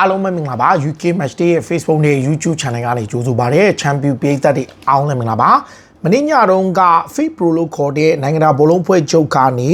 အားလုံးပဲမင်္ဂလာပါ UK Match Day ရဲ့ Facebook နဲ့ YouTube Channel ကနေကြိုဆိုပါရစေ Champion ပြည်သက်တွေအားလုံးလည်းမင်္ဂလာပါမင်းညတုန်းက Fit Pro လို့ခေါ်တဲ့နိုင်ငံတကာဘောလုံးဖွဲ့ချုပ်ကနေ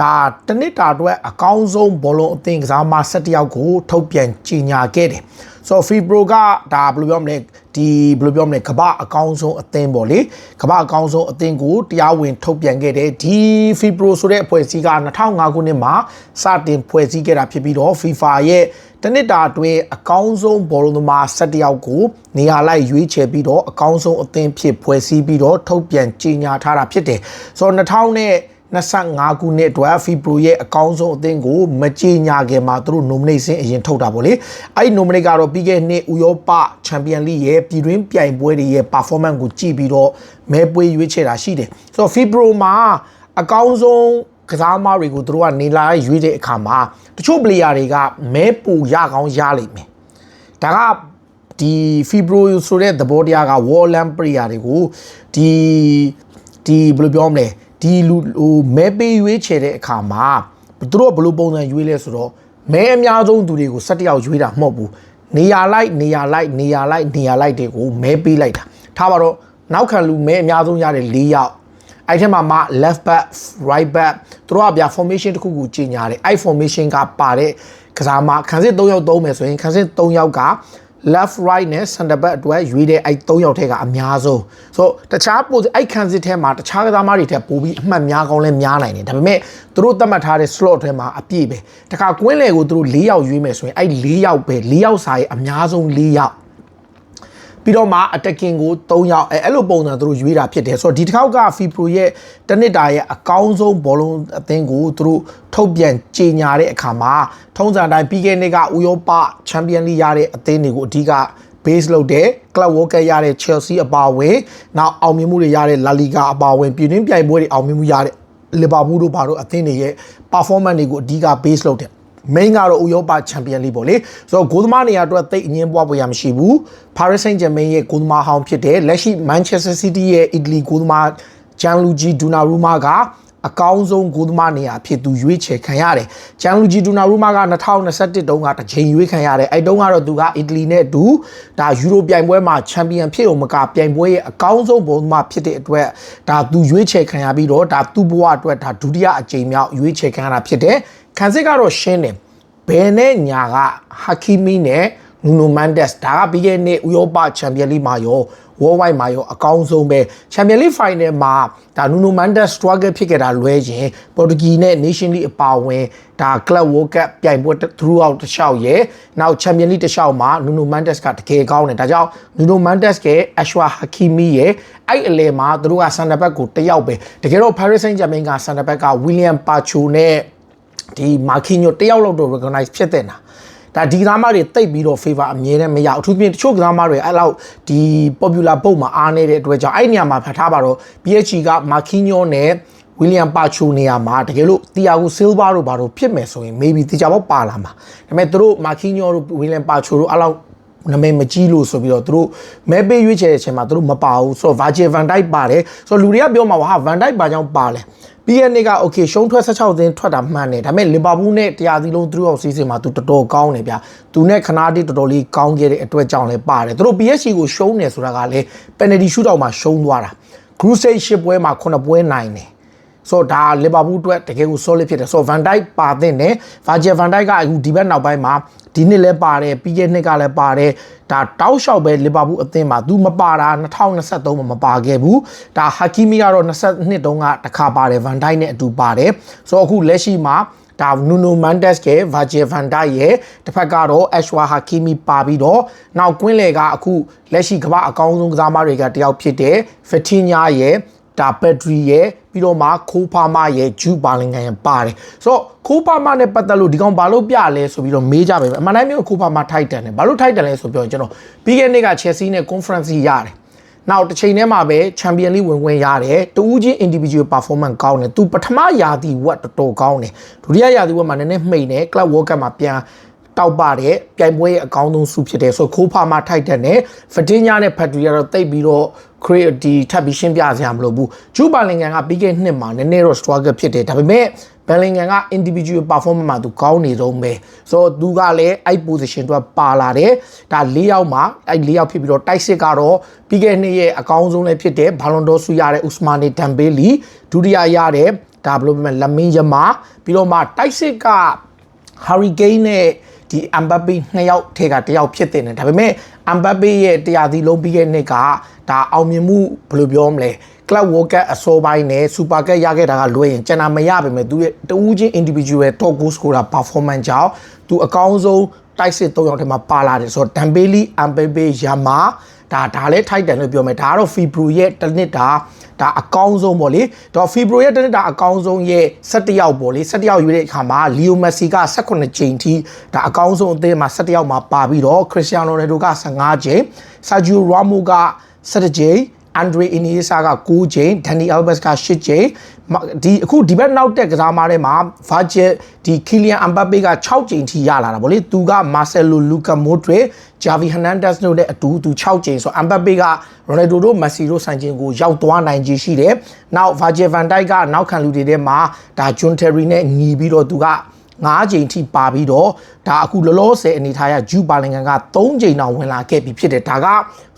ဒါတစ်နှစ်တာအတွက်အကောင်းဆုံးဘောလုံးအသင်းကစားမ17ယောက်ကို ထုတ်ပြန်ကြေညာခဲ့တယ်ဆိုတော့ Fit Pro ကဒါဘယ်လိုပြောမလဲဒီဘယ်လိုပြောမလဲကမ္ဘာအကောင်းဆုံးအသင်းပေါ့လေကမ္ဘာအကောင်းဆုံးအသင်းကိုတရားဝင်ထုတ်ပြန်ခဲ့တယ်ဒီ Fit Pro ဆိုတဲ့အဖွဲ့အစည်းက2005ခုနှစ်မှာစတင်ဖွဲ့စည်းခဲ့တာဖြစ်ပြီးတော့ FIFA ရဲ့တနစ်တာအတွင်းအကောင်းဆုံးဘောလုံးသမား17ယောက်ကိုနေရာလိုက်ရွေးချယ်ပြီးတော့အကောင်းဆုံးအသင်းဖြစ်ဖွဲ့စည်းပြီးတော့ထုတ်ပြန်ကြေညာထားတာဖြစ်တယ်ဆိုတော့2000နဲ့ 25ခုနှစ်အတွက် FIPRO ရဲ့အကောင်းဆုံးအသင်းကိုမကြေညာခင်မှာသူတို့ nomination အရင်ထုတ်တာပေါ့လေအဲ့ဒီ nominate ကတော့ပြီးခဲ့တဲ့နှစ်ဥရောပချန်ပီယံလိရဲ့ပြည်တွင်းပြိုင်ပွဲတွေရဲ့ performance ကိုကြည့်ပြီးတော့မဲပွေးရွေးချယ်တာရှိတယ်ဆိုတော့ FIPRO မှာအကောင်းဆုံးကစားသမားတွေကိုသူတို့ကနေလာရွေးတဲ့အခါမှာတချို့ player တွေကမဲပူရကောင်းရလိမ့်မယ်ဒါကဒီ Fibro ဆိုတဲ့သဘောတရားက Warland player တွေကိုဒီဒီဘယ်လိုပြောမလဲ ဒီလူဟိုမဲပေးရွေးချယ်တဲ့အခါမှာသူတို့ကဘယ်လိုပုံစံရွေးလဲဆိုတော့မဲအများဆုံးသူတွေကို၁၁ယောက်ရွေးတာမဟုတ်ဘူးနေရာလိုက်နေရာလိုက်နေရာလိုက်နေရာလိုက်တွေကိုမဲပေးလိုက်တာထားပါတော့နောက်ခံလူမဲအများဆုံးရတဲ့၄ယောက်အဲ့ထက်မှာမှ left back right back သူတို့ကဗျာ formation တစ်ခုကိုကြီးညာတယ်အဲ့ formation ကပါတဲ့ကစားမခန်းစစ်3ယောက်သုံးမယ်ဆိုရင်ခန်းစစ်3ယောက်က left right နဲ့ center back အတွက်ရွေးတဲ့အဲ့3ယောက်ထဲကအများဆုံးဆိုတော့တခြားပိုအဲ့ခန်းစစ်ထဲမှာတခြားကစားမတွေထက်ပိုပြီးအမှတ်များကောင်းလဲများနိုင်တယ်ဒါပေမဲ့သူတို့သတ်မှတ်ထားတဲ့ slot ထဲမှာအပြည့်ပဲတခါကွင်းလေကိုသူတို့4ယောက်ရွေးမယ်ဆိုရင်အဲ့4ယောက်ပဲ4ယောက်စာရဲ့အများဆုံး4ယောက် ပြီးတော့မှ attacking ကို3ယောက်အဲအဲ့လိုပုံစံသူတို့ရွေးတာဖြစ်တယ်ဆိုတော့ဒီတစ်ခေါက်က FIPRO ရဲ့တနစ်တာရဲ့အကောင်းဆုံးဘောလုံးအသင်းကိုသူတို့ထုတ်ပြန်ကြေညာတဲ့အခါမှာထုံးစံတိုင်းပြီးခဲ့တဲ့ကဥရောပချန်ပီယံလိရတဲ့အသင်းတွေကိုအဓိက base လုပ်တဲ့ Club World Cup ရတဲ့ Chelsea အပါအဝင်နောက်အောင်မြင်မှုတွေရတဲ့ La Liga အပါအဝင်ပြည်တွင်းပြိုင်ပွဲတွေအောင်မြင်မှုရတဲ့ Liverpool တို့ဘာတို့အသင်းတွေရဲ့ performance တွေကိုအဓိက base လုပ်တယ် main ကတော့ဥရောပချန်ပီယံလိပေါ့လေဆိုတော့ဂိုးသမားနေရာအတွက်တိတ်အငင်းပွားပွားရမရှိဘူး Paris Saint-Germain ရဲ့ဂိုးသမားဟောင်းဖြစ်တဲ့လက်ရှိ Manchester City ရဲ့ Italy ဂိုးသမား Gianluigi Donnarumma က အကောင်းဆုံးဂိုးသမားနေရာဖြစ်သူရွေးချယ်ခံရတယ်။ဂျန်လူဂျီဒူနာရူမာက2021တုန်းကတစ်ချိန်ရွေးခံရတယ်။အဲ့တုန်းကတော့သူကအီတလီနဲ့အတူဒါယူရိုပြိုင်ပွဲမှာချန်ပီယံဖြစ်အောင်မကပြိုင်ပွဲရဲ့အကောင်းဆုံးဘုံသမားဖြစ်တဲ့အတွက်ဒါသူရွေးချယ်ခံရပြီးတော့ဒါသူ့ဘဝအတွက်ဒါဒုတိယအကြိမ်မြောက်ရွေးချယ်ခံရတာဖြစ်တယ်။ခံစစ်ကတော့ရှင်းတယ်။ဘယ်နဲ့ညာကဟာကီမီနဲ့ နူနိုမန်ဒက်စ်ဒါကပြီးခဲ့တဲ့နှစ်ဥရောပချန်ပီယံလိမှာရော World Wide မှာရောအကောင်းဆုံးပဲ Champions League Final မှာဒါနူနိုမန်ဒက် struggle ဖြစ်ခဲ့တာလွဲရင်ပေါ်တူဂီနဲ့ Nation League အပါအဝင်ဒါ Club World Cup ပြိုင်ပွဲ throughout တစ်လျှောက်ရယ်နောက် Champions League တစ်လျှောက်မှာနူနိုမန်ဒက်စ်ကတကယ်ကောင်းတယ်ဒါကြောင့်နူနိုမန်ဒက်စ်ရဲ့ Ashwa Hakimi ရဲ့အဲ့အလဲမှာသူတို့က center back ကိုတယောက်ပဲတကယ်တော့ Paris Saint-Germain က center back က William Pacho နဲ့ဒီမာကီညိုတယောက်လောက်တော့ recognize ဖြစ်တဲ့နာ ဒါဒီကစားမတွေတိတ်ပြီးတော့ favor အမြဲတမ်းမရအထူးသဖြင့်တချို့ကစားမတွေအဲ့လောက်ဒီ popular ပုတ်မှာအားနေတဲ့အတွက်ကြောင့်အဲ့နေရာမှာဖတ်ထားပါတော့ PSG ကမာကီညိုနဲ့ William Pacho နေရာမှာတကယ်လို့ Thiago Silva တို့ဘာလို့ဖြစ်မယ်ဆိုရင် maybe တေချာပေါက်ပါလာမှာဒါပေမဲ့သူတို့ Marquinhos တို့ William Pacho တို့အဲ့လောက်နမိတ်မကြီးလို့ဆိုပြီးတော့သူတို့မဲပေးရွေးချယ်တဲ့အချိန်မှာသူတို့မပါဘူးဆိုတော့ Virgil van Dijk ပါတယ်ဆိုတော့လူတွေကပြောမှာဟာ van Dijk ဘာကြောင့်ပါလဲ ပြီးရနေ့က okay ရှုံးထွက်16သင်းထွက်တာမှန်တယ်ဒါပေမဲ့လီဗာပူးနဲ့တရားသီးလုံးသူတို့အောင်စီးစင်မှာသူတော်တော်ကောင်းတယ်ဗျသူနဲ့ခနာတီတော်တော်လေးကောင်းခဲ့တဲ့အတွက်ကြောင့်လည်းပါတယ်သူတို့ PSG ကိုရှုံးတယ်ဆိုတာကလည်း penalty shootout မှာရှုံးသွားတာ group stage ရှစ်ပွဲမှာ9ပွဲနိုင်တယ် ဆိုတော့ဒါလီဗာပူးအတွက်တကယ်ကို solid ဖြစ်တယ်ဆိုတော့ Van Dijk ပါတဲ့နဲ့ Virgil van Dijk ကအခုဒီဘက်နောက်ပိုင်းမှာဒီနှစ်လဲပါတယ်ပြီးခဲ့နှစ်ကလည်းပါတယ်ဒါတောက်လျှောက်ပဲလီဗာပူးအသင်းမှာသူမပါတာ2023မှာမပါခဲ့ဘူးဒါဟာကီမီကတော့22တုန်းကတစ်ခါပါတယ် Van Dijk နဲ့အတူပါတယ်ဆိုတော့အခုလက်ရှိမှာဒါနူနိုမန်ဒက်စ်ရဲ့ Virgil van Dijk ရဲ့တစ်ဖက်ကတော့ Ashwa Hakimi ပါပြီးတော့နောက်ကွင်းလေကအခုလက်ရှိကမ္ဘာအကောင်းဆုံးကစားမတွေကတယောက်ဖြစ်တဲ့ Fetinya ရဲ့ ဒါဘက်ထရီရဲ့ပြီးတော့မှခိုးဖာမရဲ့ဂျူပါလင်ငံရဲ့ပါတယ်ဆိုတော့ခိုးဖာမနဲ့ပတ်သက်လို့ဒီကောင်ဘာလို့ပြလဲဆိုပြီးတော့မေးကြပဲအမှန်တိုင်းမျိုးခိုးဖာမထိုက်တန်တယ်ဘာလို့ထိုက်တန်လဲဆိုပြောရင်ကျွန်တော်ပြီးခဲ့တဲ့က Chelsea နဲ့ conference ရတယ်နောက်တစ်ချိန်တည်းမှာပဲ Champion League ဝင်ဝင်ရတယ်တူးချင်း individual performance ကောင်းတယ်သူပထမရာသီဝက်တော်တော်ကောင်းတယ်ဒုတိယရာသီဝက်မှာနည်းနည်းမှိန်တယ် Club World Cup မှာပြန်တောက်ပတဲ့ပြိုင်ပွဲရဲ့အကောင်းဆုံးစုဖြစ်တယ်ဆိုခိုးဖာမထိုက်တယ်နဲ့ဖတင်ညာနဲ့ဖက်ထရီကတော့တိတ်ပြီးတော့ create ဒီထပ်ပြီးရှင်းပြစရာမလိုဘူးဂျူပါလင်ဂန်ကပြီးခဲ့နှစ်မှာနည်းနည်းတော့ struggle ဖြစ်တယ်ဒါပေမဲ့ဘယ်လင်ဂန်က individual performance မှာသူကောင်းနေတော့ပဲဆိုတော့သူကလည်းအဲ့ position သူကပါလာတယ်ဒါ၄ယောက်မှာအဲ့၄ယောက်ဖြစ်ပြီးတော့တိုက်စစ်ကတော့ပြီးခဲ့နှစ်ရဲ့အကောင်းဆုံးလည်းဖြစ်တယ်ဘာလွန်ဒေါဆုရတဲ့ဥစမာနီတမ်ဘေလီဒုတိယရတဲ့ဒါဘယ်လိုပြောမလဲလမင်းယမာပြီးတော့မှတိုက်စစ်က Hurricane နဲ့ ဒီ Mbappe နှစ်ယောက်ထဲကတစ်ယောက်ဖြစ်တဲ့တယ်ဒါပေမဲ့ Mbappe ရဲ့တရားသီးလုံးပြီးခဲ့တဲ့နှစ်ကဒါအောင်မြင်မှုဘယ်လိုပြောမလဲ Club World Cup အစောပိုင်းနဲ့ Super Cup ရခဲ့တာကလွှဲရင်ကျန်တာမရပါပဲသူရဲ့တဦးချင်း individual top goal scorer performance ကြောင့်သူအကောင်းဆုံးတိုက်စစ်၃ယောက်ထဲမှာပါလာတယ်ဆိုတော့ Dembele Mbappe Yama ဒါဒါလည်းထိုက်တန်လို့ပြောမယ်ဒါကတော့ Fibro ရဲ့တစ်နှစ်တာဒါအကောင်းဆုံးပေါ့လေတော့ Fibro ရဲ့တစ်နှစ်တာအကောင်းဆုံးရဲ့17ယောက်ပေါ့လေ17ယောက်ရွေးတဲ့အခါမှာ Leo Messi က18ချိန်ထိဒါအကောင်းဆုံးအသင်းမှာ17ယောက်မှာပါပြီးတော့ Cristiano Ronaldo က15ချိန် Sergio Ramos က17ချိန် Andre Iniesta က9ချိန် Dani Alves က10ချိန်မဒီအခုဒီဘက်နောက်တက်ကစားမားထဲမှာ Virgil ဒီ Kylian Mbappe က6ချိန်ထိရလာတာဗောလေသူက Marcelo Luka Modric Javi Hernandez တို့နဲ့အတူသူ6ချိန်ဆို Mbappe က Ronaldo တို့ Messi တို့ဆိုင်ချင်းကိုရောက်သွားနိုင်ခြေရှိတယ်။နောက် Virgil van Dijk ကနောက်ခံလူတွေထဲမှာဒါ John Terry နဲ့ညီပြီးတော့သူက 9ချိန်ထိပါပြီးတော့ဒါအခုလောလောဆယ်အနေထားရဂျူပါလင်ကန်က3ချိန်တောင်ဝင်လာခဲ့ပြီဖြစ်တယ်ဒါက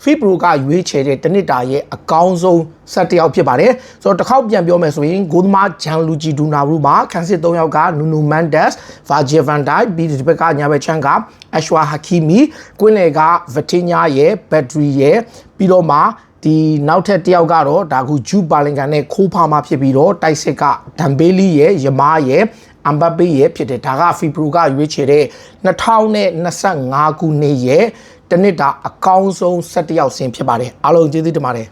Fibro ကရွေးချယ်တဲ့တနစ်တာရဲ့အကောင်းဆုံးဆက်တစ်ယောက်ဖြစ်ပါတယ်ဆိုတော့တစ်ခေါက်ပြန်ပြောမယ်ဆိုရင်ဂိုသမားဂျန်လူဂျီဒူနာဘူးမှာခန်းစစ်3ယောက်ကနူနူမန်ဒက်စ်ဗာဂျီဗန်ဒိုက်ပြီးဒီဘက်ကညာဘက်ချန်ကအရှဝါဟာကီမီကွင်းလေကဗတင်ညာရဲ့ဘက်ထရီရဲ့ပြီးတော့မှဒီနောက်ထပ်တစ်ယောက်ကတော့ဒါကူဂျူပါလင်ကန်နဲ့ခိုးဖာမှဖြစ်ပြီးတော့တိုက်စစ်ကဒမ်ဘေလီရဲ့ယမားရဲ့ အမ်ဘပေရဲ့ဖြစ်တယ်ဒါကဖီပရူကရွေးချယ်တဲ့2025ခုနှစ်ရဲ့တနစ်တာအကောင်းဆုံး17ယောက်ဆင်ဖြစ်ပါတယ်အားလုံးကျေးဇူးတင်ပါတယ်